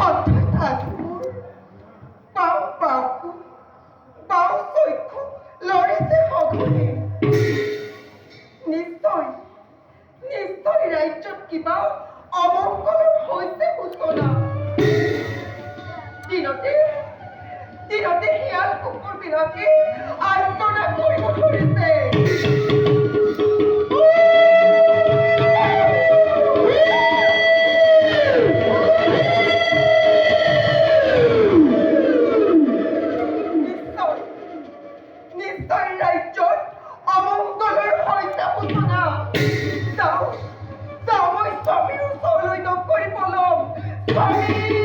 কথা থাকব বাউ বাউ বাউ সৈক্য লড়েছে মগনে নিশ্চয় নিশ্চয় ৰাজ্যত কিবা অমংগলৰ হৈছে সূচনা দিনতে দিনতে শিয়াল কুকুৰবিলাকে আৰ্তনা কৰিব ধৰিছে হয় রাজ্যর অমঙ্গলের হয় না। বুঝনা তাও তাও ওই স্বামীর উৎস হইল করি স্বামী!